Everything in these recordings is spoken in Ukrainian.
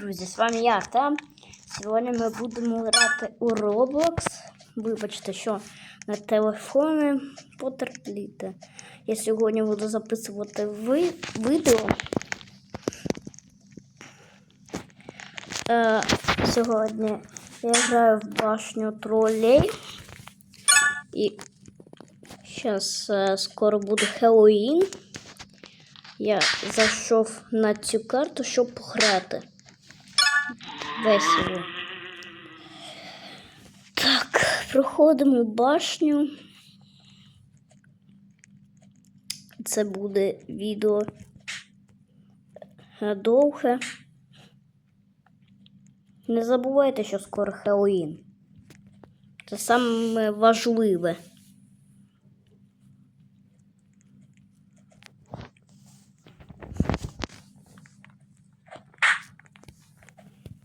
друзі! З вами я Артем. Сьогодні ми будемо грати у Roblox. Вибачте, що на телефони потерпліте. Я сьогодні буду записувати ви... відео. Е, сьогодні я граю в башню тролей. І зараз е, скоро буде Хеллоуін. Я зайшов на цю карту, щоб пограти. Весело. Так, проходимо башню. Це буде відео довге. Не забувайте, що скоро Хеллоуін. Це саме важливе.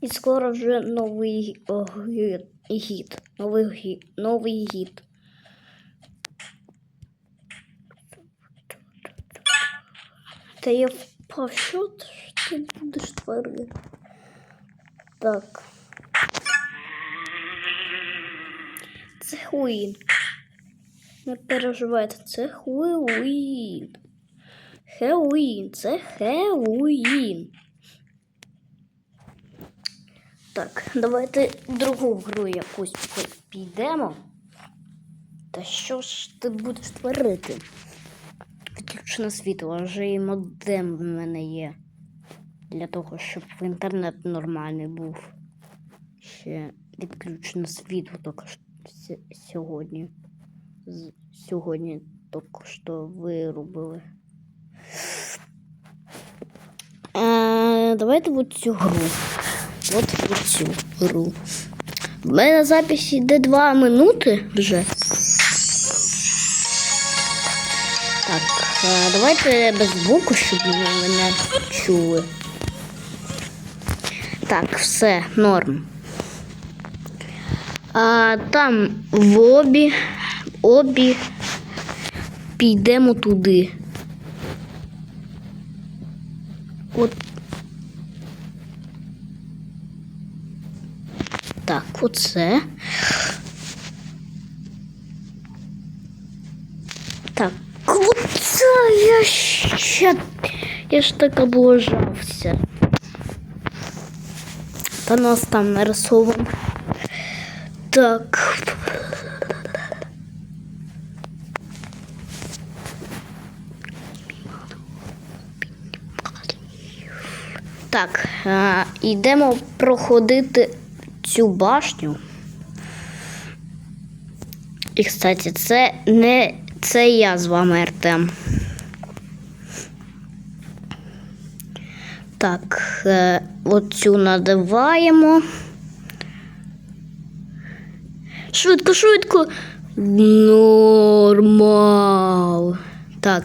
І скоро вже новий о, гід. Новий гід. Новий гід. Та я впав, що ти будеш творити? Так. Це Хеллоуін. Не переживайте, це Хеллоуін. Хеллоуін, це Хеллоуін. Так, давайте другу гру якусь пі- підемо. Та що ж ти будеш творити? Відключено світло, вже і модем в мене є. Для того, щоб інтернет нормальний був. Ще відключено світло тільки сьогодні. Сьогодні тільки що вирубили. Е, давайте в цю гру. От в цю гру. В мене запис йде 2 минути вже. Так, давайте без звуку, щоб мене чули. Так, все, норм. А, там в обі, обі підемо туди. От Так, оце. Так, оце я ще. Я ж так облажався. Та нас там нарисовано. Так. Так, а, йдемо проходити цю башню. І, кстати, це не це я з вами Артем. Так, е, оцю надиваємо. Швидко, швидко. Нормал. Так.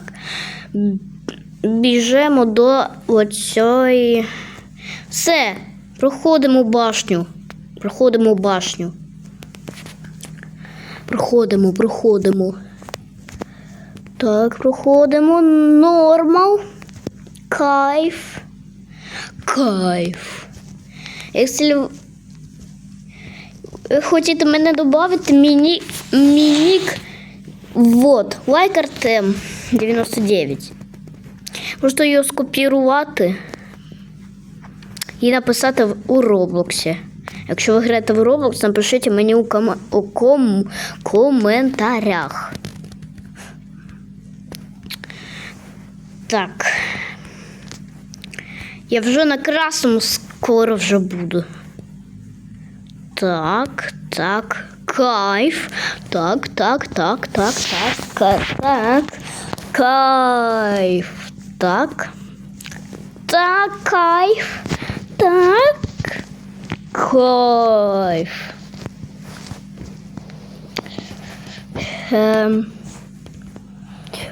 Біжемо до оцієї. Все, проходимо башню. Проходимо башню. Проходимо, проходимо. Так, проходимо. Нормал. Кайф. Кайф. Якщо ви хочете мене додати, мені мінік. Вот, лайк Артем 99. Можете його скопірувати і написати у Роблоксі. Якщо ви граєте в Roblox, напишіть мені у, кома- у ком- коментарях. Так. Я вже на красному скоро вже буду. Так, так, кайф. Так, так, так, так, так, так. Кайф. Так. Так, кайф. Кайф. Ем.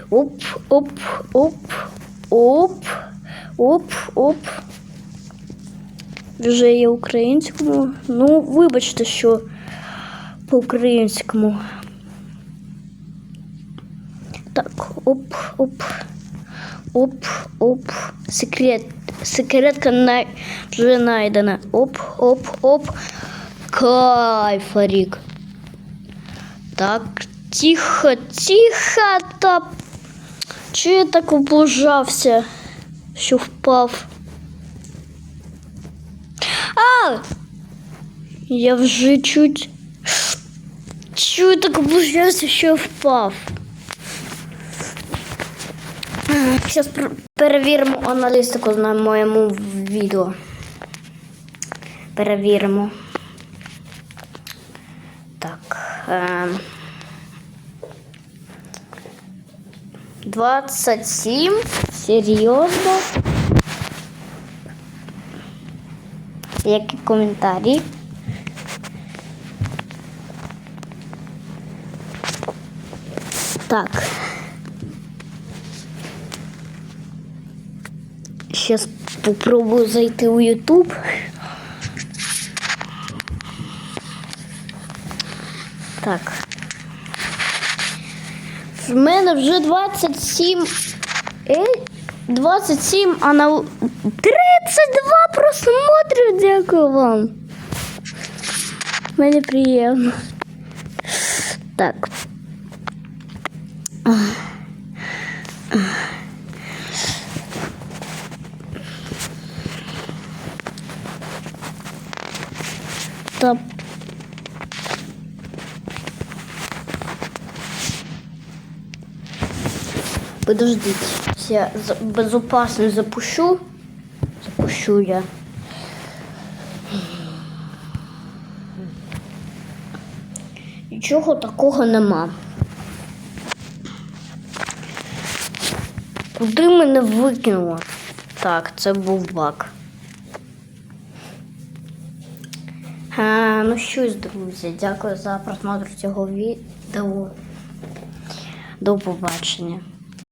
Оп, оп, оп, оп, оп, оп. Вже є українському. Ну, вибачте, що по-українському. Так, оп, оп, оп, оп. Секрет. Секретка на... вже знайдена. Оп, оп, оп. Кайфарік. Так, тихо, тихо, та. Чи я так облужався, що впав? А! Я вже чуть. Чую так облужався, що впав. Зараз перевіримо аналістику на моєму відео. Перевіримо. Так. ем, 27. Серйозно. Які коментарі? Так. Сейчас попробую зайти у YouTube. Так. В мене вже 27. Е, 27, а на 32 просмотри. Дякую вам. Мені приємно. Так. Та Подождите, я безопасно запущу. Запущу я. Нічого такого нема. Куди мене викинуло? Так, це був баг. А, ну щось, друзі, дякую за просмотр цього відео. До побачення.